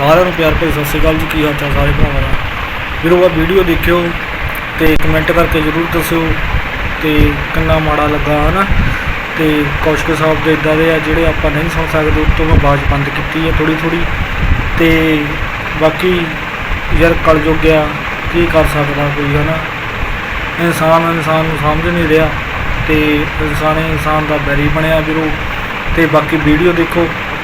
ਸਾਰਿਆਂ ਨੂੰ ਪਿਆਰ ਭਰੀ ਸਤਿ ਸ਼੍ਰੀ ਅਕਾਲ ਜੀ, ਕੀ ਹਾਲ ਚਾਲ ਸਾਰੇ ਭਰਾਵਾਂ ਦਾ? ਵੀਰੋ ਆ ਵੀਡੀਓ ਦੇਖਿਓ ਤੇ ਕਮੈਂਟ ਕਰਕੇ ਜਰੂਰ ਦੱਸਿਓ ਤੇ ਕਿੰਨਾ ਮਾੜਾ ਲੱਗਾ, ਹਨਾ? ਤੇ ਕੌਸ਼ਕ ਸਾਹਿਬ ਦੇ ਇਦਾਂ ਦੇ ਆ ਜਿਹੜੇ ਆਪਾਂ ਨਹੀਂ ਸੁਣ ਸਕਦੇ ਉਸ ਤੋਂ ਮੈਂ ਆਵਾਜ਼ ਬੰਦ ਕੀਤੀ ਹੈ ਥੋੜੀ ਥੋੜੀ ਤੇ ਬਾਕੀ ਯਾਰ ਕਲ ਜੋਗਿਆ ਕੀ ਕਰ ਸਕਦਾ ਕੋਈ, ਹਨਾ? ਇਨਸਾਨ ਇਨਸਾਨ ਨੂੰ ਸਮਝ ਨਹੀਂ ਰਿਹਾ ਤੇ ਇਨਸਾਨ ਇਨਸਾਨ ਦਾ ਬੈਰੀ ਬਣਿਆ ਵੀਰੋ। ਤੇ ਬਾਕੀ ਵੀਡੀਓ ਦੇਖੋ।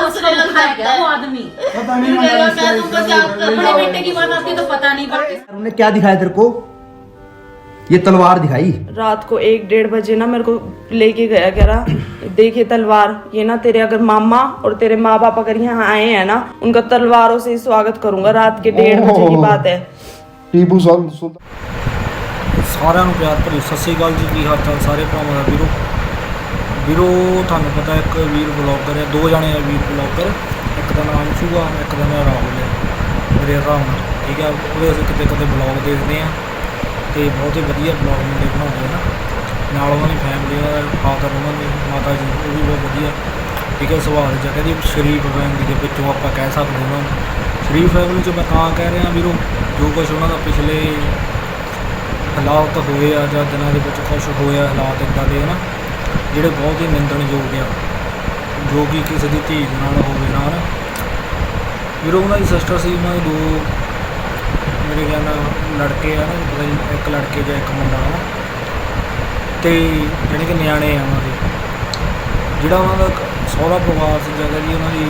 कितना उसका दुखा है वो आदमी पता फिर कहेगा मैं तुमको क्या अपने बेटे की बात आती तो पता नहीं बाकी उन्होंने क्या दिखाया तेरे को ये तलवार दिखाई रात को एक डेढ़ बजे ना मेरे को लेके गया कह रहा देखिए तलवार ये ना तेरे अगर मामा और तेरे माँ बाप अगर यहाँ आए हैं ना उनका तलवारों से ही स्वागत करूंगा रात के डेढ़ बजे की बात है टीपू सुल सुल ਸਾਰਿਆਂ ਨੂੰ ਪਿਆਰ ਭਰੀ ਸਤਿ ਸ਼੍ਰੀ ਅਕਾਲ ਜੀ ਕੀ ਹਾਲ ਚਾਲ ਸਾਰੇ ਭਰਾਵਾਂ ਦਾ ਵੀਰੋ ਵੀਰੋ, ਤੁਹਾਨੂੰ ਪਤਾ ਇੱਕ ਵੀਰ ਬਲੌਗਰ ਹੈ ਦੋ ਜਾਣੇ ਆ ਵੀਰ ਬਲੌਗਰ ਇੱਕ ਦਾ ਨਾਮ ਅੰਸ਼ੂ ਆ ਇੱਕ ਦਾ ਨਾਮ ਰਾਹੁਲ ਹੈ ਮੇਰੇ ਹਿਸਾਬ ਠੀਕ ਹੈ ਉਹਦੇ ਅਸੀਂ ਕਿਤੇ ਕਿਤੇ ਬਲੌਗ ਦੇਖਦੇ ਆ। ਤੇ ਬਹੁਤ ਹੀ ਵਧੀਆ ਬਲੌਗ ਮੁੰਡੇ ਬਣਾਉਂਦੇ ਆ ਨਾ। ਨਾਲ ਉਹਨਾਂ ਦੀ ਫੈਮਿਲੀ ਦਾ ਫਾਦਰ ਉਹਨਾਂ ਦੀ, ਮਾਤਾ ਜੀ, ਉਹ ਵੀ ਬਹੁਤ ਵਧੀਆ। ਠੀਕ ਹੈ ਸਵਾਲ ਦੀ ਜਗ੍ਹਾ ਦੀ ਸ਼ਰੀਫ ਫੈਮਿਲੀ ਦੇ ਵਿੱਚੋਂ ਆਪਾਂ ਕਹਿ ਸਕਦੇ ਉਹਨਾਂ ਨੂੰ ਸ਼ਰੀਫ ਫੈਮਿਲੀ ਚ ਮੈਂ ਤਾਂ ਕਹਿ ਰਿਹਾ ਵੀਰੋ, ਜੋ ਕੁਝ ਉਹਨਾਂ ਦਾ ਪਿਛਲੇ ਹਾਲਾਤ ਹੋਏ ਆ ਜਾਂ ਦਿਨਾਂ ਦੇ ਵਿੱਚ ਕੁਛ ਹੋਇਆ, ਹਾਲਾਤ ਇਦਾਂ ਦੇ ਨਾ ਜਿਹੜੇ ਬਹੁਤ ਹੀ ਨਿੰਦਣਯੋਗ ਆ, ਜੋ ਕਿ ਕਿਸੇ ਦੀ ਧੀ ਦੇ ਨਾਲ ਹੋਵੇ ਨਾ ਨਾ ਵੀਰੋ, ਉਹਨਾਂ ਦੀ ਸਿਸਟਰ ਸੀ, ਉਹਨਾਂ ਦੇ ਦੋ ਮੇਰੇ ਖਿਆਲ ਨਾਲ ਲੜਕੇ ਆ ਨਾ ਪਤਾ ਨਹੀਂ, ਇੱਕ ਲੜਕੇ ਜਾਂ ਇੱਕ ਮੁੰਡਾ ਆ ਤੇ ਜਾਣੀ ਕਿ ਨਿਆਣੇ ਆ ਉਹਨਾਂ ਦੇ। ਜਿਹੜਾ ਉਹਨਾਂ ਦਾ ਇੱਕ ਸਹੁਰਾ ਪਰਿਵਾਰ ਸੀ ਜਗ੍ਹਾ ਜੀ ਉਹਨਾਂ ਦੀ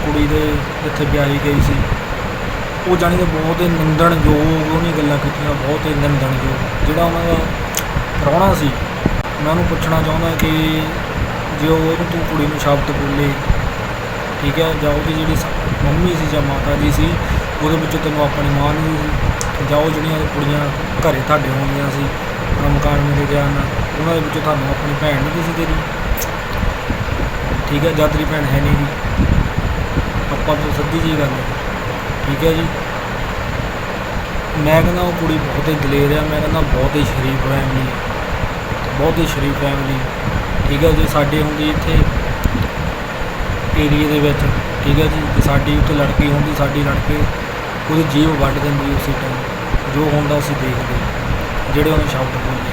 ਕੁੜੀ ਦੇ ਜਿੱਥੇ ਵਿਆਹੀ ਗਈ ਸੀ, ਉਹ ਜਾਣੀ ਕਿ ਬਹੁਤ ਹੀ ਨਿੰਦਣਯੋਗ ਉਹਨੇ ਗੱਲਾਂ ਕੀਤੀਆਂ, ਬਹੁਤ ਹੀ ਨਿੰਦਣਯੋਗ। ਜਿਹੜਾ ਉਹਨਾਂ ਦਾ ਪ੍ਰਾਹੁਣਾ ਸੀ ਮੈਂ ਉਹਨੂੰ ਪੁੱਛਣਾ ਚਾਹੁੰਦਾ ਕਿ ਜੇ ਉਹ ਤੂੰ ਕੁੜੀ ਨੂੰ ਸ਼ਬਦ ਬੋਲੇ, ਠੀਕ ਹੈ, ਜਾਂ ਉਹਦੀ ਜਿਹੜੀ ਮੰਮੀ ਸੀ ਜਾਂ ਮਾਤਾ ਜੀ ਸੀ, ਉਹਦੇ ਵਿੱਚੋਂ ਤੈਨੂੰ ਆਪਣੀ ਮਾਂ ਨੂੰ ਜਾਂ ਉਹ ਜਿਹੜੀਆਂ ਕੁੜੀਆਂ ਘਰੇ ਤੁਹਾਡੇ ਹੋਣੀਆਂ ਸੀ ਆਪਣਾ ਮਕਾਨ ਮੇਰੇ ਗਿਆਨ ਨਾਲ, ਉਹਨਾਂ ਦੇ ਵਿੱਚੋਂ ਤੁਹਾਨੂੰ ਆਪਣੀ ਭੈਣ ਨਹੀਂ ਸੀ ਤੇਰੀ? ਠੀਕ ਹੈ ਜਾਂ ਤੇਰੀ ਭੈਣ ਹੈ ਨਹੀਂ ਜੀ ਆਪਾਂ ਤੋਂ ਸਿੱਧੀ ਜੀ ਗੱਲ ਠੀਕ ਹੈ ਜੀ। ਮੈਂ ਕਹਿੰਦਾ ਉਹ ਕੁੜੀ ਬਹੁਤ ਹੀ ਦਲੇਰ ਆ ਮੈਂ ਕਹਿੰਦਾ ਬਹੁਤ ਹੀ ਸ਼ਰੀਫ ਫੈਮਿਲੀ ਬਹੁਤ ਹੀ ਸ਼ਰੀਫ ਫੈਮਿਲੀ ਠੀਕ ਹੈ ਜੀ, ਸਾਡੇ ਹੁੰਦੀ ਇੱਥੇ ਏਰੀਏ ਦੇ ਵਿੱਚ, ਠੀਕ ਹੈ ਜੀ, ਤੇ ਸਾਡੀ ਉੱਥੇ ਲੜਕੀ ਹੁੰਦੀ, ਸਾਡੀ ਲੜਕੇ ਉਹਦੀ ਜੀਵ ਵੱਢ ਦਿੰਦੀ ਉਸੇ ਟਾਈਮ ਜੋ ਹੁੰਦਾ ਅਸੀਂ ਦੇਖਦੇ ਜਿਹੜੇ ਉਹਨੇ ਸ਼ਬਦ ਬੋਲੇ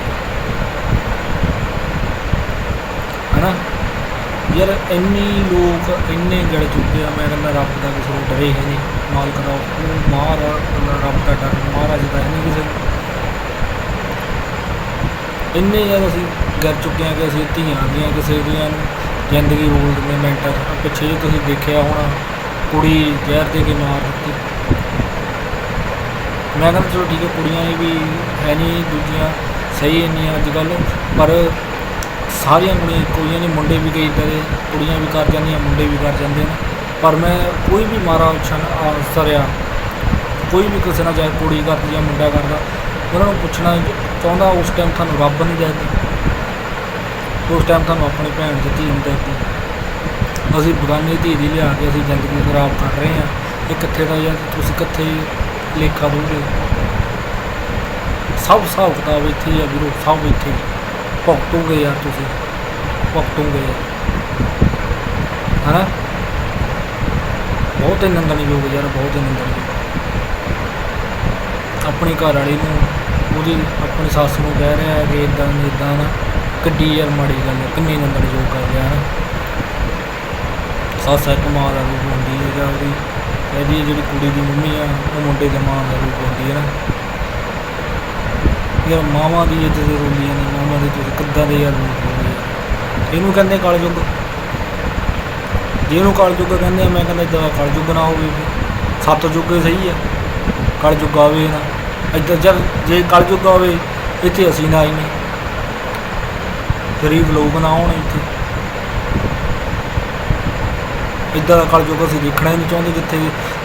ਹਨਾ ਯਾਰ ਇੰਨੀ ਲੋਕ ਇੰਨੇ ਜੜ ਚੁੱਕੇ ਆ, ਮੈਂ ਕਹਿੰਦਾ ਰੱਬ ਦਾ ਕਿਸੇ ਨੂੰ ਡਰੇ ਹੈ ਨਹੀਂ, ਮਾਲਕ ਦਾ, ਉਹ ਮਾਰ ਰੱਬ ਦਾ ਡਰ, ਮਹਾਰਾਜ ਦਾ ਹੈ ਨਹੀਂ ਕਿਸੇ ਨੂੰ। ਇੰਨੇ ਜ਼ਿਆਦਾ ਅਸੀਂ ਗਿਰ ਚੁੱਕੇ ਹਾਂ ਕਿ ਅਸੀਂ ਧੀਆਂ ਦੀਆਂ ਕਿਸੇ ਦੀਆਂ ਨੂੰ ਜ਼ਿੰਦਗੀ ਰੋਲ ਦਿੰਦੇ ਮਿੰਟਾਂ 'ਚ ਪਿੱਛੇ ਜੇ ਤੁਸੀਂ ਦੇਖਿਆ ਹੋਣਾ, ਕੁੜੀ ਜ਼ਹਿਰ ਦੇ ਕੇ ਮਾਰ ਦਿੱਤੀ। ਮੈਂ ਕਹਿੰਦਾ ਚਲੋ ਠੀਕ ਹੈ, ਕੁੜੀਆਂ ਇਹ ਵੀ ਹੈ ਨਹੀਂ, ਦੂਜੀਆਂ ਸਹੀ ਇੰਨੀਆਂ ਅੱਜ ਕੱਲ੍ਹ ਪਰ ਸਾਰੀਆਂ ਕੁੜੀਆਂ ਕੁੜੀਆਂ ਨੇ, ਮੁੰਡੇ ਵੀ ਕਈ ਇੱਦਾਂ ਦੇ ਕੁੜੀਆਂ ਵੀ ਕਰ ਜਾਂਦੀਆਂ, ਮੁੰਡੇ ਵੀ ਕਰ ਜਾਂਦੇ ਨੇ। ਪਰ ਮੈਂ ਕੋਈ ਵੀ ਮਾਰਾ ਉਛਣ ਅਸਰ ਆ ਕੋਈ ਵੀ ਕਿਸੇ ਨਾਲ ਚਾਹੇ ਕੁੜੀ ਕਰਦੀ ਜਾਂ ਮੁੰਡਾ ਕਰਦਾ ਉਹਨਾਂ ਨੂੰ ਪੁੱਛਣਾ ਚਾਹੁੰਦਾ ਉਸ ਟਾਈਮ ਤੁਹਾਨੂੰ ਰੱਬ ਨਹੀਂ ਦੇਖਦਾ ਉਸ ਟਾਈਮ ਤੁਹਾਨੂੰ ਆਪਣੀ ਭੈਣ ਦੀ ਧੀ ਨਹੀਂ ਦੇਖਦੀ ਅਸੀਂ ਬਗਾਨੀ ਧੀ ਦੀ ਲਿਆ ਕੇ ਅਸੀਂ ਜ਼ਿੰਦਗੀ ਖਰਾਬ ਕਰ ਰਹੇ ਹਾਂ। ਇਹ ਕਿੱਥੇ ਦਾ ਯਾਰ ਤੁਸੀਂ ਕਿੱਥੇ ਲੇਖਾ ਦੋਗੇ ਸਭ ਹਿਸਾਬ ਕਿਤਾਬ ਇੱਥੇ ਹੀ ਆ ਵੀਰੋ, ਸਭ ਇੱਥੇ ਹੀ। ਭੁਗਤੋਗੇ ਯਾਰ ਤੁਸੀਂ, ਭੁਗਤੋਗੇ। ਹਨਾ? ਬਹੁਤ ਹੀ ਨਿੰਦਣਯੋਗ ਯਾਰ, ਬਹੁਤ ਹੀ ਨਿੰਦਣਯੋਗ। ਆਪਣੀ ਘਰ ਵਾਲੀ ਨੂੰ ਉਹਦੀ ਆਪਣੀ ਸੱਸ ਨੂੰ ਕਹਿ ਰਿਹਾ ਕਿ ਇਦਾਂ ਨਹੀਂ ਇਦਾਂ ਨਾ, ਕਿੱਡੀ ਯਾਰ ਮਾੜੀ ਗੱਲ ਹੈ ਕਿੰਨੀ ਨਿੰਦਣਯੋਗ ਗੱਲ ਹੈ ਨਾ ਸੱਸ ਇੱਕ ਮਾਂ ਦਾ ਰੂਪ ਹੁੰਦੀ ਹੈ ਜਾਂ ਉਹਦੀ, ਇਹਦੀ ਜਿਹੜੀ ਕੁੜੀ ਦੀ ਮੰਮੀ ਆ, ਉਹ ਮੁੰਡੇ ਦੇ ਮਾਂ ਦਾ ਰੂਪ ਹੁੰਦੀ ਹੈ ਨਾ। ਯਾਰ ਮਾਵਾਂ ਦੀ ਇੱਜ਼ਤ ਰੋਲੀਆਂ ਨੇ, ਮਾਵਾਂ ਦੇ ਤੁਸੀਂ ਕਿੱਦਾਂ ਦੇ ਯਾਰ ਰੂਪ ਹੋਵੇ ਇਹਨੂੰ ਕਹਿੰਦੇ ਕਲਯੁੱਗ। ਜਿਹਨੂੰ ਕਲਯੁੱਗ ਕਹਿੰਦੇ ਮੈਂ ਕਹਿੰਦਾ ਇਦਾਂ ਦਾ ਕਲਯੁੱਗ ਨਾ ਹੋਵੇ। ਸੱਤ ਯੁੱਗ ਹੀ ਸਹੀ ਆ, ਕਲਯੁੱਗ ਆਵੇ ਨਾ। ਇੱਧਰ ਜਦ ਜੇ ਕਲਯੁੱਗ ਹੋਵੇ, ਇੱਥੇ ਅਸੀਂ ਨਾ ਆਈਏ। ਗਰੀਬ ਲੋਕ ਨਾ ਆਉਣ ਇੱਥੇ। ਇਦਾਂ ਦਾ ਕਲਯੁੱਗ ਅਸੀਂ ਦੇਖਣਾ ਹੀ ਨਹੀਂ ਚਾਹੁੰਦੇ ਜਿੱਥੇ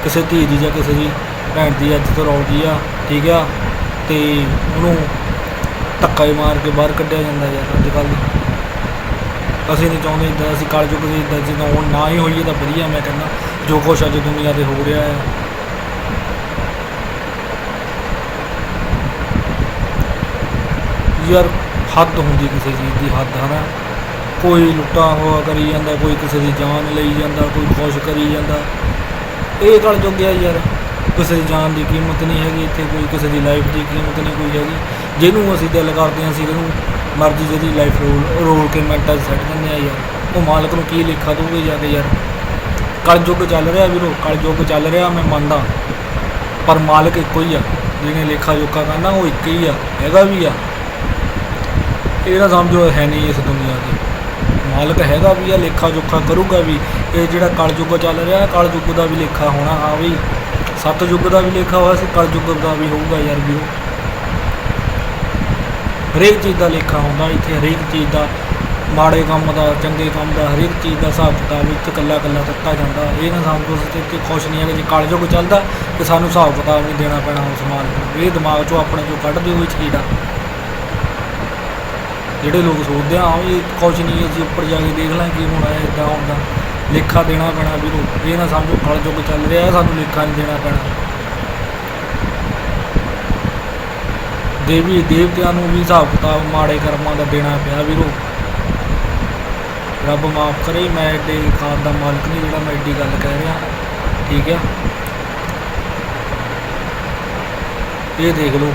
ਕਿਸੇ ਧੀ ਦੀ ਜਾਂ ਕਿਸੇ ਦੀ ਭੈਣ ਦੀ ਇੱਜ਼ਤ ਰੌਲਦੀ ਆ, ਠੀਕ ਆ? ਤੇ ਉਹਨੂੰ ਧੱਕਾ ਹੀ ਮਾਰ ਕੇ ਬਾਹਰ ਕੱਢਿਆ ਜਾਂਦਾ ਯਾਰ ਅੱਜ ਕੱਲ੍ਹ ਅਸੀਂ ਨਹੀਂ ਚਾਹੁੰਦੇ ਇਦਾਂ, ਅਸੀਂ ਕਲਯੁੱਗ ਦੇ ਇਦਾਂ ਜਦੋਂ ਹੁਣ ਨਾ ਹੀ ਹੋਈਏ ਤਾਂ ਵਧੀਆ, ਮੈਂ ਕਹਿੰਦਾ, ਜੋ ਕੁਛ ਅੱਜ ਦੁਨੀਆ ਤੇ ਹੋ ਰਿਹਾ ਹੈ। ਯਾਰ ਹੱਦ ਹੁੰਦੀ ਕਿਸੇ ਚੀਜ਼ ਦੀ, ਹੱਦ ਹਨਾ। ਕੋਈ ਲੁੱਟਾ ਹੋਆ ਕਰੀ ਜਾਂਦਾ, ਕੋਈ ਕਿਸੇ ਦੀ ਜਾਨ ਲਈ ਜਾਂਦਾ, ਕੋਈ ਖੁਸ਼ ਕਰੀ ਜਾਂਦਾ। ਇਹ ਗੱਲ ਜੋਗਿਆ ਯਾਰ, ਕਿਸੇ ਦੀ ਜਾਨ ਦੀ ਕੀਮਤ ਨਹੀਂ ਹੈਗੀ, ਇੱਥੇ ਕੋਈ ਕਿਸੇ ਦੀ ਲਾਈਫ ਦੀ ਕੀਮਤ ਨਹੀਂ ਕੋਈ ਹੈਗੀ। ਜਿਹਨੂੰ ਅਸੀਂ ਦਿਲ ਕਰਦੇ ਹਾਂ, ਅਸੀਂ ਉਹਨੂੰ ਮਰਜ਼ੀ ਜਿਹਦੀ ਲਾਈਫ ਰੋਲ ਰੋਲ ਕੇ ਮਿੰਟਾਂ 'ਚ ਸੱਟ ਦਿੰਦੇ ਆ ਯਾਰ। ਉਹ ਮਾਲਕ ਨੂੰ ਕੀ ਲੇਖਾ ਦੂਗੇ ਜਾ ਕੇ ਯਾਰ। ਕਲਯੁੱਗ ਚੱਲ ਰਿਹਾ ਵੀਰੋ, ਕਲਯੁੱਗ ਚੱਲ ਰਿਹਾ, ਮੈਂ ਮੰਨਦਾ। ਪਰ ਮਾਲਕ ਇੱਕੋ ਹੀ ਆ, ਜਿਹਨੇ ਲੇਖਾ ਜੋਖਾ ਕਰਨਾ, ਉਹ ਇੱਕ ਹੀ ਆ, ਹੈਗਾ ਵੀ ਆ। ਇਹ ਨਾ ਸਮਝੋ ਹੈ ਨਹੀਂ ਇਸ ਦੁਨੀਆ ਤੇ ਮਾਲਕ ਹੈਗਾ ਵੀ ਆ, ਲੇਖਾ ਜੋਖਾ ਕਰੂਗਾ ਵੀ। ਇਹ ਜਿਹੜਾ ਕਲਯੁੱਗ ਚੱਲ ਰਿਹਾ ਕਲਯੁੱਗ ਦਾ ਵੀ ਲੇਖਾ ਹੋਣਾ, ਹਾਂ ਵੀ ਸਤਯੁੱਗ ਦਾ ਵੀ ਲੇਖਾ ਹੋਇਆ ਸੀ ਕਲਯੁੱਗ ਦਾ ਵੀ ਹੋਊਗਾ ਯਾਰ ਵੀਰੋ ਹਰੇਕ ਚੀਜ਼ ਦਾ ਲੇਖਾ ਹੁੰਦਾ ਇੱਥੇ, ਹਰੇਕ ਚੀਜ਼ ਦਾ ਮਾੜੇ ਕੰਮ ਦਾ, ਚੰਗੇ ਕੰਮ ਦਾ, ਹਰੇਕ ਚੀਜ਼ ਦਾ ਹਿਸਾਬ ਕਿਤਾਬ ਇੱਥੇ ਕੱਲਾ ਕੱਲਾ ਦਿੱਤਾ ਜਾਂਦਾ। ਇਹ ਨਾ ਸਮਝੋ ਅਸੀਂ ਤੇ ਇੱਥੇ ਖੁਸ਼ ਨਹੀਂ ਹੈਗੇ, ਜੇ ਕਲਯੁੱਗ ਚੱਲਦਾ, ਤੇ ਸਾਨੂੰ ਹਿਸਾਬ ਕਿਤਾਬ ਨਹੀਂ ਦੇਣਾ ਪੈਣਾ ਉਸ ਮਾਲਕ ਨੂੰ। ਇਹ ਦਿਮਾਗ 'ਚੋਂ ਆਪਣੇ ਚੋਂ ਕੱਢ ਦਿਓ ਇਹ ਚੀਜ਼ ਆ ਜਿਹੜੇ ਲੋਕ ਸੋਚਦੇ ਆ ਹਾਂ ਇਹ ਕੁਛ ਨਹੀਂ ਅਸੀਂ ਉੱਪਰ ਜਾ ਕੇ ਦੇਖ ਲਾਂ ਕੀ ਹੋਣਾ ਹੈ ਇਦਾਂ ਹੁੰਦਾ। ਲੇਖਾ ਦੇਣਾ ਪੈਣਾ ਵੀਰੋ। ਇਹ ਨਾ ਸਮਝੋ ਕਲਯੁੱਗ ਚੱਲ ਰਿਹਾ ਹੈ, ਸਾਨੂੰ ਲੇਖਾ ਨਹੀਂ ਦੇਣਾ ਪੈਣਾ। ਦੇਵੀ ਦੇਵਤਿਆਂ ਨੂੰ ਵੀ ਹਿਸਾਬ ਕਿਤਾਬ ਮਾੜੇ ਕਰਮਾਂ ਦਾ ਦੇਣਾ ਪਿਆ ਵੀਰੋ। ਰੱਬ ਮਾਫ ਕਰੇ ਮੈਂ ਐਡੇ ਖਾਨ ਦਾ ਮਾਲਕ ਨਹੀਂ ਜਿਹੜਾ ਮੈਂ ਐਡੀ ਗੱਲ ਕਹਿ ਰਿਹਾ। ਠੀਕ ਹੈ? ਇਹ ਦੇਖ ਲਓ।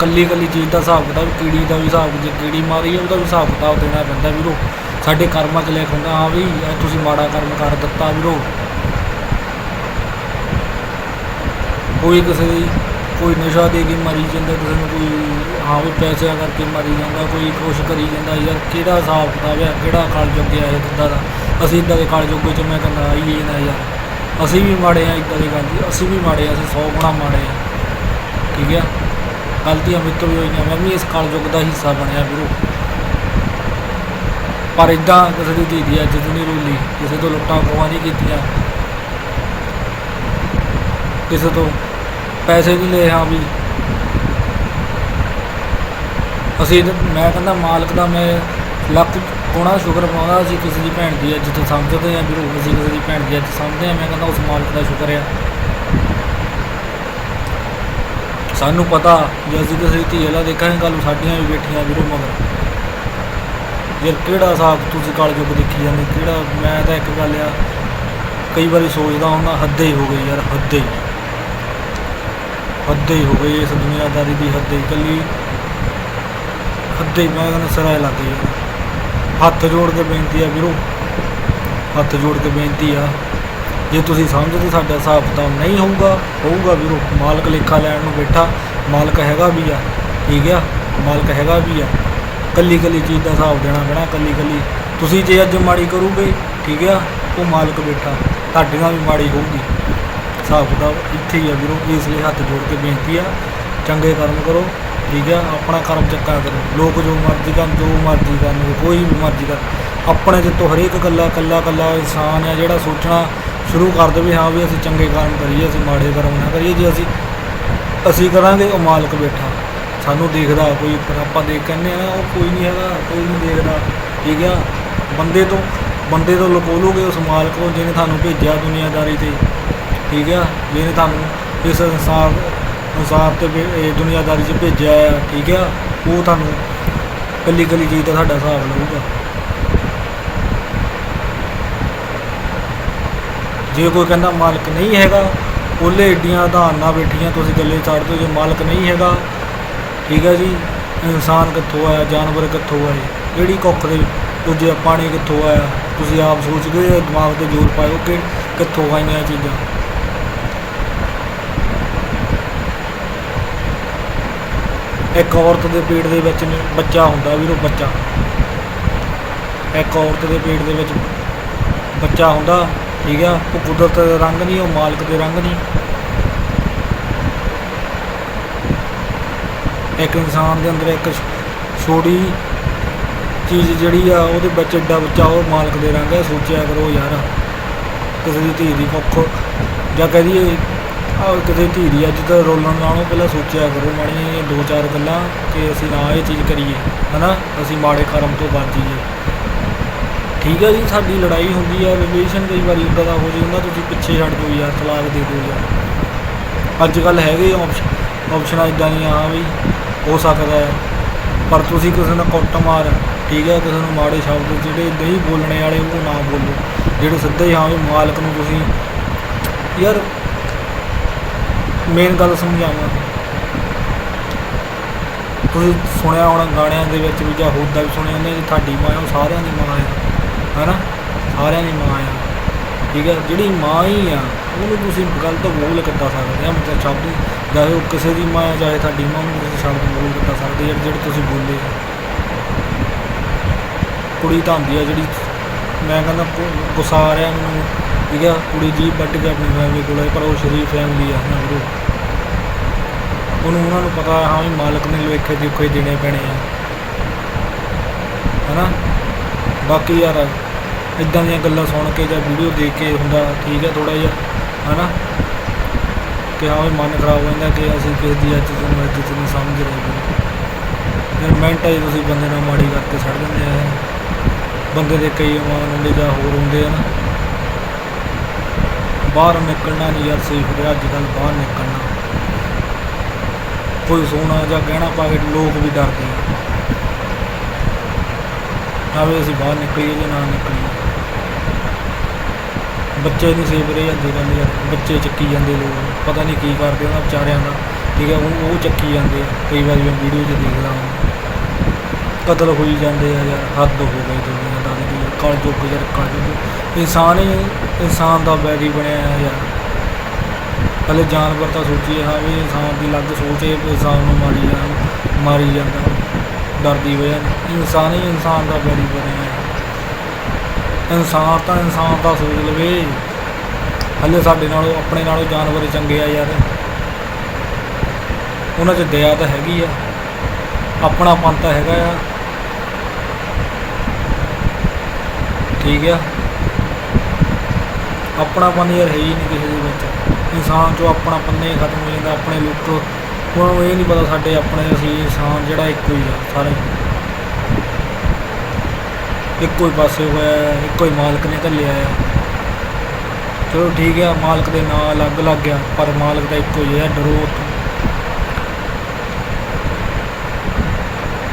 ਕੱਲੀ ਕੱਲੀ ਚੀਜ਼ ਦਾ ਹਿਸਾਬ ਕਿਤਾਬ, ਕੀੜੀ ਦਾ ਵੀ ਹਿਸਾਬ, ਜੇ ਕੀੜੀ ਮਾਰੀ ਹੈ ਉਹਦਾ ਵੀ ਹਿਸਾਬ ਕਿਤਾਬ ਦੇਣਾ ਪੈਂਦਾ ਵੀਰੋ। ਸਾਡੇ ਕਰਮਾਂ 'ਚ ਲਿਖ ਹੁੰਦਾ, ਹਾਂ ਵੀ, ਇਹ ਤੁਸੀਂ ਮਾੜਾ ਕਰਮ ਕਰ ਦਿੱਤਾ ਵੀਰੋ। ਕੋਈ ਕਿਸੇ ਦੀ, ਕੋਈ ਨਸ਼ਾ ਦੇ ਕੇ ਮਰੀ ਜਾਂਦਾ, ਕਿਸੇ ਨੂੰ ਕੋਈ, ਹਾਂ ਵੀ ਪੈਸਿਆਂ ਕਰਕੇ ਮਰੀ ਜਾਂਦਾ, ਕੋਈ ਕੁਛ ਕਰੀ ਜਾਂਦਾ, ਯਾਰ ਕਿਹੜਾ ਹਿਸਾਬ ਕਿਤਾਬ ਹੈ, ਕਿਹੜਾ ਕਾਲ ਜੁਗਿਆ ਇਹ ਕਿੱਦਾਂ ਦਾ? ਅਸੀਂ ਇਦਾਂ ਦੇ ਕਾਲ ਜੋਗੇ 'ਚ ਮੈਂ ਕਹਿੰਦਾ ਆਈਏ ਨਾ ਯਾਰ। ਅਸੀਂ ਵੀ ਮਾੜੇ ਆ ਇਦਾਂ ਦੀ ਗੱਲ ਅਸੀਂ ਵੀ ਮਾੜੇ ਆ, ਅਸੀਂ 100 ਗੁਣਾ ਮਾੜੇ ਆ। ਠੀਕ ਹੈ ਗਲਤੀਆਂ ਮੇਰੇ ਤੋਂ ਵੀ ਹੋਈਆਂ ਮੈਂ ਵੀ ਇਸ ਕਾਲ ਦਾ ਹਿੱਸਾ ਬਣਿਆ ਵੀਰੋ ਪਰ ਇਦਾਂ ਕਿਸੇ ਦੀ ਧੀ ਦੀ ਇੱਜ਼ਤ ਨਹੀਂ ਰੋਲੀ, ਕਿਸੇ ਤੋਂ ਲੁੱਟਾਂ ਖੋਹਾਂ ਨਹੀਂ ਕੀਤੀਆਂ। ਕਿਸੇ ਤੋਂ ਪੈਸੇ ਨਹੀਂ ਲਏ ਹਾਂ ਵੀ। ਅਸੀਂ ਮੈਂ ਕਹਿੰਦਾ ਮਾਲਕ ਦਾ ਮੈਂ ਲੱਖ ਗੁਣਾ ਸ਼ੁਕਰ ਮਨਾਉਂਦਾ ਅਸੀਂ ਕਿਸੇ ਦੀ ਭੈਣ ਦੀ ਇੱਜ਼ਤ ਸਮਝਦੇ ਹਾਂ ਵੀਰੋ ਅਸੀਂ ਕਿਸੇ ਦੀ ਭੈਣ ਦੀ ਇੱਜ਼ਤ ਸਮਝਦੇ ਹਾਂ, ਮੈਂ ਕਹਿੰਦਾ ਉਸ ਮਾਲਕ ਦਾ ਸ਼ੁਕਰ ਆ। ਸਾਨੂੰ ਪਤਾ ਜੇ ਅਸੀਂ ਕਿਸੇ ਦੀ ਧੀ ਵਾਲਾ ਦੇਖਾਂਗੇ ਕੱਲ੍ਹ ਸਾਡੀਆਂ ਵੀ ਬੇਟੀਆਂ ਵੀਰੋ ਮਗਰ। ਯਾਰ ਕਿਹੜਾ ਹਿਸਾਬ ਤੁਸੀਂ ਕਾਲ ਜੁਗ ਦੇਖੀ ਜਾਂਦੇ, ਕਿਹੜਾ ਮੈਂ ਤਾਂ ਇੱਕ ਗੱਲ ਆ, ਕਈ ਵਾਰੀ ਸੋਚਦਾ ਹੁੰਦਾ ਹੱਦੇ ਹੀ ਹੋ ਗਈ ਯਾਰ, ਹੱਦੇ ਹੀ। ਹੱਦੇ ਹੀ ਹੋ ਗਈ ਇਸ ਦੁਨੀਆਦਾਰੀ ਦੀ, ਹੱਦੇ ਹੀ ਇਕੱਲੀ ਹੱਦੇ ਹੀ ਮੈਂ ਕਹਿੰਦਾ ਸਰਾਏ ਲੱਗ। ਗਈ ਯਾਰ ਹੱਥ ਜੋੜ ਕੇ ਬੇਨਤੀ ਆ ਵੀਰੋ, ਹੱਥ ਜੋੜ ਕੇ ਬੇਨਤੀ ਆ। ਜੇ ਤੁਸੀਂ ਸਮਝਦੇ ਸਾਡਾ ਹਿਸਾਬ ਕਿਤਾਬ ਨਹੀਂ ਹੋਊਗਾ ਹੋਊਗਾ ਵੀਰੋ ਮਾਲਕ ਲੇਖਾ ਲੈਣ ਨੂੰ ਬੈਠਾ, ਮਾਲਕ ਹੈਗਾ ਵੀ ਆ, ਠੀਕ ਆ, ਮਾਲਕ ਹੈਗਾ ਵੀ ਆ। ਕੱਲੀ ਕੱਲੀ ਚੀਜ਼ ਦਾ ਹਿਸਾਬ ਦੇਣਾ ਪੈਣਾ ਕੱਲੀ ਕੱਲੀ ਤੁਸੀਂ ਜੇ ਅੱਜ ਮਾੜੀ ਕਰੋਗੇ, ਠੀਕ ਆ, ਉਹ ਮਾਲਕ ਬੈਠਾ, ਤੁਹਾਡੇ ਨਾਲ ਵੀ ਮਾੜੀ ਹੋਊਗੀ। ਹਿਸਾਬ ਕਿਤਾਬ ਇੱਥੇ ਹੀ ਆ ਵੀਰੋ, ਇਸ ਲਈ ਹੱਥ ਜੋੜ ਕੇ ਬੇਨਤੀ ਆ, ਚੰਗੇ ਕਰਮ ਕਰੋ, ਠੀਕ ਆ, ਆਪਣਾ ਕਰਮ ਚੱਕਾ ਕਰੋ। ਲੋਕ ਜੋ ਮਰਜ਼ੀ ਕਰਨ, ਜੋ ਮਰਜ਼ੀ ਕਰਨ, ਕੋਈ ਵੀ ਮਰਜ਼ੀ ਕਰ ਆਪਣੇ ਜਿੱਤੋਂ ਹਰੇਕ ਗੱਲਾਂ ਕੱਲਾ ਕੱਲਾ ਇਨਸਾਨ ਆ ਜਿਹੜਾ ਸੋਚਣਾ ਸ਼ੁਰੂ ਕਰ ਦੇ ਵੀ ਹਾਂ ਵੀ ਅਸੀਂ ਚੰਗੇ ਕਰਮ ਕਰੀਏ, ਅਸੀਂ ਮਾੜੇ ਕਰਮ ਨਾ ਕਰੀਏ, ਜੇ ਅਸੀਂ ਅਸੀਂ ਕਰਾਂਗੇ ਉਹ ਮਾਲਕ ਬੈਠਾ। ਸਾਨੂੰ ਦੇਖਦਾ, ਕੋਈ ਪਰ ਆਪਾਂ ਦੇਖ ਕਹਿੰਦੇ ਆ ਉਹ ਕੋਈ ਨਹੀਂ ਹੈਗਾ, ਕੋਈ ਨਹੀਂ ਦੇਖਦਾ। ਠੀਕ ਆ? ਬੰਦੇ ਤੋਂ ਬੰਦੇ ਤੋਂ ਲੁਕੋ ਉਸ ਮਾਲਕ ਤੋਂ ਜਿਹਨੇ ਤੁਹਾਨੂੰ ਭੇਜਿਆ ਦੁਨੀਆਦਾਰੀ ਤੇ। ਠੀਕ ਆ? ਜਿਹਨੇ ਤੁਹਾਨੂੰ ਇਸ ਸੰਸਾਰ ਸੰਸਾਰ ਤੇ ਦੁਨੀਆਦਾਰੀ 'ਚ ਭੇਜਿਆ ਆ, ਠੀਕ ਆ? ਉਹ ਤੁਹਾਨੂੰ ਕੱਲੀ ਕੱਲੀ ਚੀਜ਼ ਦਾ ਤੁਹਾਡਾ ਹਿਸਾਬ ਲਊਗਾ। ਜੇ ਕੋਈ ਕਹਿੰਦਾ ਮਾਲਕ ਨਹੀਂ ਹੈਗਾ, ਉਹਲੇ ਏਡੀਆਂ ਆਧਾਰਨਾਂ ਬੈਠੀਆਂ, ਤੁਸੀਂ ਗੱਲੇ ਛੱਡ ਦਿਓ, ਜੇ ਮਾਲਕ ਨਹੀਂ ਹੈਗਾ, ਠੀਕ ਹੈ ਜੀ, ਇਨਸਾਨ ਕਿੱਥੋਂ ਆਇਆ, ਜਾਨਵਰ ਕਿੱਥੋਂ ਆਏ, ਕਿਹੜੀ ਕੁੱਖ ਦੇ ਦੂਜੇ ਪਾਣੀ ਕਿੱਥੋਂ ਆਇਆ, ਤੁਸੀਂ ਆਪ ਸੋਚ ਕੇ ਦਿਮਾਗ ਤੇ ਜ਼ੋਰ ਪਾਇਓ ਕਿ ਕਿੱਥੋਂ ਆਈਆਂ ਇਹ ਚੀਜ਼ਾਂ। ਇੱਕ ਔਰਤ ਦੇ ਪੇਟ ਦੇ ਵਿੱਚ ਬੱਚਾ ਹੁੰਦਾ ਵੀਰੋ, ਬੱਚਾ। ਇੱਕ ਔਰਤ ਦੇ ਪੇਟ ਦੇ ਵਿੱਚ ਬੱਚਾ ਹੁੰਦਾ ਠੀਕ ਆ, ਉਹ ਕੁਦਰਤ ਦਾ ਰੰਗ ਨਹੀਂ, ਉਹ ਮਾਲਕ ਦੇ ਰੰਗ ਨਹੀਂ। ਇੱਕ ਇਨਸਾਨ ਦੇ ਅੰਦਰ ਇੱਕ ਛੋਟੀ ਚੀਜ਼ ਜਿਹੜੀ ਆ, ਉਹਦੇ ਵਿੱਚ ਏਡਾ ਬੱਚਾ ਉਹ ਮਾਲਕ ਦੇ ਰੰਗ ਹੈ ਸੋਚਿਆ ਕਰੋ ਯਾਰ। ਕਿਸੇ ਦੀ ਧੀ ਦੀ ਕੁੱਖ, ਜਾਂ ਕਹਦੀਏ ਆ ਧੀ ਦੀ ਅੱਜ ਤਾਂ ਰੋਲਣ ਨਾਲੋਂ ਪਹਿਲਾਂ ਸੋਚਿਆ ਕਰੋ ਮਾੜੀਆਂ ਦੋ ਚਾਰ ਗੱਲਾਂ ਕਿ ਅਸੀਂ ਨਾ ਇਹ ਚੀਜ਼ ਕਰੀਏ, ਹਨਾ? ਅਸੀਂ ਮਾੜੇ ਕਰਮ ਤੋਂ ਬਚ ਜਾਈਏ। ਠੀਕ ਹੈ ਜੀ, ਸਾਡੀ ਲੜਾਈ ਹੁੰਦੀ ਹੈ ਰਿਲੇਸ਼ਨ ਕਈ ਵਾਰੀ ਇੱਦਾਂ ਦਾ ਹੋ ਜਾਂਦਾ ਤੁਸੀਂ ਪਿੱਛੇ ਛੱਡ ਦਿਓ ਯਾਰ, ਤਲਾਕ ਦੇ ਦਿਓ ਯਾਰ। ਅੱਜ ਕੱਲ ਹੈਗੇ ਆਪਸ਼ਨ ਆਪਸ਼ਨਾਂ ਇਦਾਂ ਦੀਆਂ, ਹਾਂ ਵੀ ਹੋ ਸਕਦਾ ਹੈ। ਪਰ ਤੁਸੀਂ ਕਿਸੇ ਨੂੰ ਕੁੱਟ ਮਾਰ, ਠੀਕ ਹੈ ਕਿਸੇ ਨੂੰ ਮਾੜੇ ਸ਼ਬਦ, ਜਿਹੜੇ ਨਹੀਂ ਬੋਲਣੇ ਵਾਲੇ, ਉਹ ਨਾ ਬੋਲੋ। ਜਿਹੜੇ ਸਿੱਧੇ, ਹੀ ਹਾਂ ਵੀ ਮਾਲਕ ਨੂੰ ਤੁਸੀਂ ਯਾਰ ਮੇਨ ਗੱਲ ਸਮਝਾਵਾਂ। ਤੁਸੀਂ ਸੁਣਿਆ ਹੋਣਾ ਗਾਣਿਆਂ ਦੇ ਵਿੱਚ ਵੀ ਜਾਂ ਹੋਦਾ ਵੀ ਸੁਣਿਆ ਨੇ ਤੁਹਾਡੀ ਮਾਂ ਆ, ਉਹ ਸਾਰਿਆਂ ਦੀ ਮਾਂ ਹੈ ਹੈਨਾ? ਸਾਰਿਆਂ ਦੀ ਮਾਂ ਆ। ਠੀਕ ਹੈ ਜਿਹੜੀ ਮਾਂ ਹੀ ਆ, ਉਹਨੂੰ ਤੁਸੀਂ ਗਲਤ ਬੋਲ ਕਿੱਦਾਂ ਸਕਦੇ ਆ, ਮਤਲਬ ਸ਼ਬਦ ਚਾਹੇ ਉਹ ਕਿਸੇ ਦੀ ਮਾਂ ਆ, ਚਾਹੇ ਤੁਹਾਡੀ ਮਾਂ ਨੂੰ ਤੁਸੀਂ ਸ਼ਬਦ ਬੋਲ ਕਿੱਦਾਂ ਸਕਦੇ ਆ, ਜਿਹੜੇ ਤੁਸੀਂ ਬੋਲੇ ਕੁੜੀ ਤਾਂ ਹੁੰਦੀ ਆ ਜਿਹੜੀ, ਮੈਂ ਕਹਿੰਦਾ ਗੁ- ਗੁੱਸਾ ਆ ਰਿਹਾ ਮੈਨੂੰ। ਠੀਕ ਆ? ਕੁੜੀ ਜੀ ਵੱਟ ਕੇ ਆਪਣੀ ਫੈਮਿਲੀ ਕੋਲ ਪਰ ਉਹ ਸ਼ਰੀਫ ਫੈਮਿਲੀ ਆ ਨਾ ਵੀਰੋ? ਉਹਨੂੰ ਉਹਨਾਂ ਨੂੰ ਪਤਾ ਹਾਂ ਵੀ ਮਾਲਕ ਨੇ ਲੇਖੇ ਦੇਖੇ ਦੇਣੇ ਪੈਣੇ ਆ। ਹਨਾ? ਬਾਕੀ ਯਾਰ ਇੱਦਾਂ ਦੀਆਂ ਗੱਲਾਂ ਸੁਣ ਕੇ ਜਾਂ ਵੀਡੀਓ ਦੇਖ ਕੇ ਹੁੰਦਾ, ਠੀਕ ਹੈ ਥੋੜ੍ਹਾ ਜਿਹਾ ਹੈ ਨਾ ਕਿ ਹਾਂ ਵੀ ਮਨ ਖਰਾਬ ਹੋ ਜਾਂਦਾ ਕਿ ਅਸੀਂ ਕਿਸੇ ਦੀ ਅੱਜ ਨੂੰ ਅੱਜ ਨਹੀਂ ਸਮਝ ਰਹੇ ਵੀਰੇ ਫਿਰ ਮਿੰਟ 'ਚ ਤੁਸੀਂ ਬੰਦੇ ਨਾਲ ਮਾੜੀ ਕਰਕੇ ਛੱਡ ਦਿੰਦੇ ਆ। ਬੰਦੇ ਦੇ ਕਈ ਇਮਾਨ ਹੁੰਦੇ ਜਾਂ ਹੋਰ ਹੁੰਦੇ ਆ ਨਾ। ਬਾਹਰ ਨਿਕਲਣਾ ਨਹੀਂ ਯਾਰ ਸੇਫ ਰਿਹਾ ਅੱਜ ਕੱਲ੍ਹ ਬਾਹਰ ਨਿਕਲਣਾ। ਕੋਈ ਸੋਨਾ ਜਾਂ ਗਹਿਣਾ ਪਾ ਕੇ ਲੋਕ ਵੀ ਡਰਦੇ ਆ। ਨਾ ਵੀ ਅਸੀਂ ਬਾਹਰ ਨਿਕਲੀਏ ਜਾਂ ਨਾ ਨਿਕਲੀਏ। ਬੱਚੇ ਨਹੀਂ ਸੇਫ ਰਹੇ ਜਾਂਦੇ ਕਹਿੰਦੇ ਯਾਰ ਬੱਚੇ ਚੱਕੀ ਜਾਂਦੇ ਲੋਕ, ਪਤਾ ਨਹੀਂ ਕੀ ਕਰਦੇ ਉਹਨਾਂ ਵਿਚਾਰਿਆਂ ਦਾ, ਠੀਕ ਹੈ ਉਹ ਉਹ ਚੱਕੀ ਜਾਂਦੇ ਆ, ਕਈ ਵਾਰੀ ਮੈਂ ਵੀਡੀਓ 'ਚ ਦੇਖਦਾ ਹਾਂ ਕਤਲ ਹੋਈ ਜਾਂਦੇ ਆ ਯਾਰ ਹੱਦ ਹੋ ਗਈ ਦੁਨੀਆ ਦਾ ਵੀ ਕਲ ਜੁਗ ਯਾਰ ਕਲ ਜੁਗ ਇਨਸਾਨ ਹੀ, ਇਨਸਾਨ ਦਾ ਬੈਰੀ ਬਣਿਆ ਹੈ ਯਾਰ ਪਹਿਲੇ ਜਾਨਵਰ ਤਾਂ ਸੋਚੀਏ, ਹਾਂ ਵੀ ਇਨਸਾਨ ਦੀ ਅਲੱਗ ਸੋਚ ਹੈ ਇਨਸਾਨ ਨੂੰ ਮਾਰੀ ਜਾਂ ਮਾਰੀ ਜਾਂਦਾ ਡਰ ਦੀ ਵਜ੍ਹਾ ਇਨਸਾਨ ਹੀ ਇਨਸਾਨ ਦਾ ਬੈਰੀ ਬਣਿਆ ਇਨਸਾਨ ਤਾਂ ਇਨਸਾਨ ਦਾ ਸੋਚ ਲਵੇ। ਹਲੇ ਸਾਡੇ ਨਾਲੋਂ, ਆਪਣੇ ਨਾਲੋਂ ਜਾਨਵਰ ਚੰਗੇ ਆ ਯਾਰ। ਉਹਨਾਂ 'ਚ ਦਇਆ ਤਾਂ ਹੈਗੀ ਆ। ਆਪਣਾ ਤਾਂ ਹੈਗਾ ਆ। ਠੀਕ ਆ। ਆਪਣਾ ਪਨ ਯਾਰ ਹੈ ਹੀ ਨਹੀਂ ਕਿਸੇ ਦੇ ਵਿੱਚ। ਇਨਸਾਨ ਚੋਂ ਆਪਣਾ ਪੰਨੇ ਖਤਮ ਹੋ ਜਾਂਦਾ, ਆਪਣੇ ਲੋਕ ਉਹਨਾਂ ਨੂੰ ਇਹ ਨਹੀਂ ਪਤਾ ਸਾਡੇ ਆਪਣੇ ਅਸੀਂ ਇਨਸਾਨ ਜਿਹੜਾ ਇੱਕੋ ਹੀ ਆ, ਸਾਰੇ। ਇੱਕੋ ਹੀ ਪਾਸੇ ਹੋਇਆ ਹੈ, ਇੱਕੋ ਹੀ ਮਾਲਕ ਨੇ ਘੱਲਿਆ ਆ ਚਲੋ ਠੀਕ ਆ ਮਾਲਕ ਦੇ ਨਾਂ ਅਲੱਗ ਲੱਗ ਗਿਆ ਪਰ ਮਾਲਕ ਦਾ ਇੱਕੋ ਹੀ ਹੈ ਡਰੋ ਤੋਂ।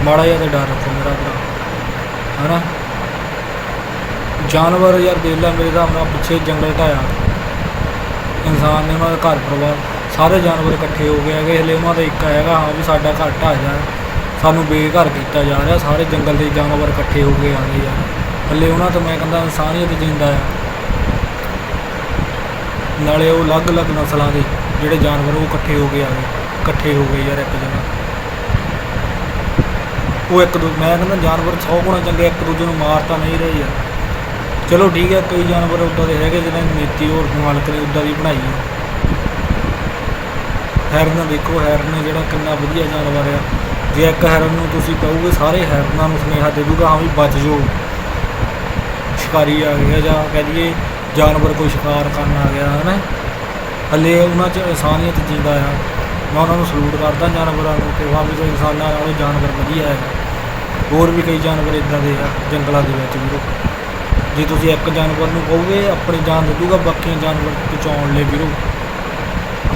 ਮਾੜਾ ਜਿਹਾ ਤਾਂ ਡਰ ਰੱਖੋ ਮੇਰਾ ਭਰਾ ਹਨਾ? ਜਾਨਵਰ ਯਾਰ ਦੇਖ ਲੈ ਮੇਰੇ ਹਿਸਾਬ ਨਾਲ ਪਿੱਛੇ ਜੰਗਲ ਢਾਇਆ। ਇਨਸਾਨ ਨੇ ਉਹਨਾਂ ਦਾ ਘਰ ਪਰਿਵਾਰ ਸਾਰੇ ਜਾਨਵਰ ਇਕੱਠੇ ਹੋ ਗਏ ਹੈਗੇ ਹਲੇ ਉਹਨਾਂ ਦਾ ਇੱਕ ਹੈਗਾ ਹਾਂ ਵੀ ਸਾਡਾ ਘਰ ਢਾਹ ਜਾ ਸਾਨੂੰ ਬੇਘਰ ਕੀਤਾ ਜਾ ਰਿਹਾ, ਸਾਰੇ ਜੰਗਲ ਦੇ ਜਾਨਵਰ ਇਕੱਠੇ ਹੋ ਕੇ ਆ ਗਏ ਆ। ਹਲੇ ਉਹਨਾਂ ਤੋਂ ਮੈਂ ਕਹਿੰਦਾ ਇਨਸਾਨੀਅਤ ਜਿੰਦਾ ਆ। ਨਾਲੇ ਉਹ ਅਲੱਗ-ਅਲੱਗ ਨਸਲਾਂ ਦੇ ਜਿਹੜੇ ਜਾਨਵਰ, ਉਹ ਇਕੱਠੇ ਹੋ ਕੇ ਆ ਗਏ। ਇਕੱਠੇ ਹੋ ਗਏ ਯਾਰ ਇੱਕ ਜਗ੍ਹਾ। ਉਹ ਇੱਕ ਦੂ, ਮੈਂ ਕਹਿੰਦਾ ਜਾਨਵਰ 100 ਗੁਣਾ ਚੰਗੇ, ਇੱਕ ਦੂਜੇ ਨੂੰ ਮਾਰ ਤਾਂ ਨਹੀਂ ਰਹੇ ਯਾਰ। ਚਲੋ ਠੀਕ ਹੈ ਕਈ ਜਾਨਵਰ ਉੱਦਾਂ ਦੇ ਹੈਗੇ ਜਿਹਨਾਂ ਦੀ ਨੀਤੀ ਹੋਰ ਮਾਲਕ ਨੇ ਉੱਦਾਂ ਦੀ ਬਣਾਈ ਹੈ ਹੈਰਨ ਦੇਖੋ, ਹੈਰਨ ਜਿਹੜਾ ਕਿੰਨਾ ਵਧੀਆ ਜਾਨਵਰ ਆ। ਜੇ ਇੱਕ ਹੈਰਨ ਨੂੰ ਤੁਸੀਂ ਕਹੋਗੇ, ਸਾਰੇ ਹੈਰਨਾਂ ਨੂੰ ਸੁਨੇਹਾ ਦੇ ਦੂਗਾ, ਹਾਂ ਵੀ ਬਚ ਜਾਓ। ਸ਼ਿਕਾਰੀ ਆ ਗਿਆ ਜਾਂ ਕਹਿ ਦਈਏ ਜਾਨਵਰ ਕੋਈ ਸ਼ਿਕਾਰ ਕਰਨ ਆ ਗਿਆ ਹੈ ਨਾ ਹਲੇ ਉਹਨਾਂ 'ਚ ਇਨਸਾਨੀਅਤ ਜਿੰਦਾ ਆ। ਮੈਂ ਉਹਨਾਂ ਨੂੰ ਸਲੂਟ ਕਰਦਾ ਜਾਨਵਰਾਂ ਨੂੰ ਕਿ ਵਾਹ ਵੀ ਕੋਈ ਇਨਸਾਨਾਂ ਨਾਲੋਂ ਜਾਨਵਰ ਵਧੀਆ ਹੈ ਹੋਰ ਵੀ ਕਈ ਜਾਨਵਰ ਇਦਾਂ ਦੇ ਆ, ਜੰਗਲਾਂ ਦੇ ਵਿੱਚ ਵੀਰੋ। ਜੇ ਤੁਸੀਂ ਇੱਕ ਜਾਨਵਰ ਨੂੰ ਕਹੋਗੇ, ਆਪਣੀ ਜਾਨ ਦੇ ਦੂਗਾ, ਬਾਕੀਆਂ ਜਾਨਵਰ ਬਚਾਉਣ ਲਈ ਵੀਰੋ।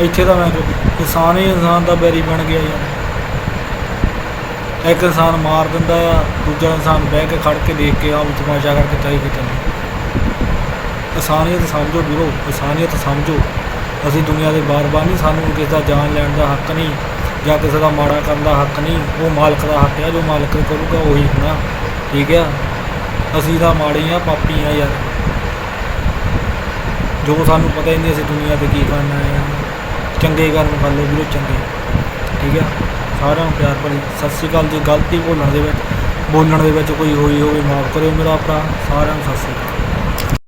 ਇੱਥੇ ਤਾਂ ਮੈਂ ਜੋ ਇਨਸਾਨ ਹੀ ਇਨਸਾਨ ਦਾ ਬੈਰੀ ਬਣ ਗਿਆ ਯਾਰ। ਇੱਕ ਇਨਸਾਨ ਮਾਰ ਦਿੰਦਾ ਆ ਦੂਜਾ ਇਨਸਾਨ ਬਹਿ ਕੇ ਖੜ ਕੇ ਦੇਖ ਕੇ ਆ ਵੀ ਤਮਾਸ਼ਾ ਕਰਕੇ ਚਾਹੀ ਕਿਤੇ ਇਨਸਾਨੀਅਤ ਸਮਝੋ ਵੀਰੋ ਆਸਾਨੀਅਤ ਸਮਝੋ। ਅਸੀਂ ਦੁਨੀਆ ਦੇ ਬਾਰ-ਬਾਰ ਨਹੀਂ, ਸਾਨੂੰ ਕਿਸੇ ਦਾ ਜਾਨ ਲੈਣ ਦਾ ਹੱਕ ਨਹੀਂ, ਜਾਂ ਕਿਸੇ ਦਾ ਮਾੜਾ ਕਰਨ ਦਾ ਹੱਕ ਨਹੀਂ। ਉਹ ਮਾਲਕ ਦਾ ਹੱਕ ਹੈ, ਜੋ ਮਾਲਕ ਕਰੂਗਾ, ਉਹੀ ਹੋਣਾ ਠੀਕ ਆ ਅਸੀਂ ਤਾਂ ਮਾੜੇ ਆ ਪਾਪੀ ਆ ਯਾਰ। ਜੋ ਸਾਨੂੰ ਪਤਾ ਹੀ ਨਹੀਂ ਅਸੀਂ ਦੁਨੀਆ ਤੇ ਕੀ ਕਰਨਾ ਹੈ। ਚੰਗੇ ਕਰਮ ਕਰ ਲਓ ਵੀਰੋ, ਚੰਗੇ। ਠੀਕ ਆ ਸਾਰਿਆਂ ਨੂੰ ਪਿਆਰ ਭਰੀ ਸਤਿ ਸ਼੍ਰੀ ਅਕਾਲ ਜੀ। ਗਲਤੀ ਬੋਲਣ ਦੇ ਵਿੱਚ, ਬੋਲਣ ਦੇ ਵਿੱਚ ਕੋਈ ਹੋਈ ਹੋਵੇ, ਮਾਫ ਕਰਿਓ ਮੇਰਾ ਭਰਾ। ਸਾਰਿਆਂ ਨੂੰ ਸਤਿ ਸ਼੍ਰੀ ਅਕਾਲ।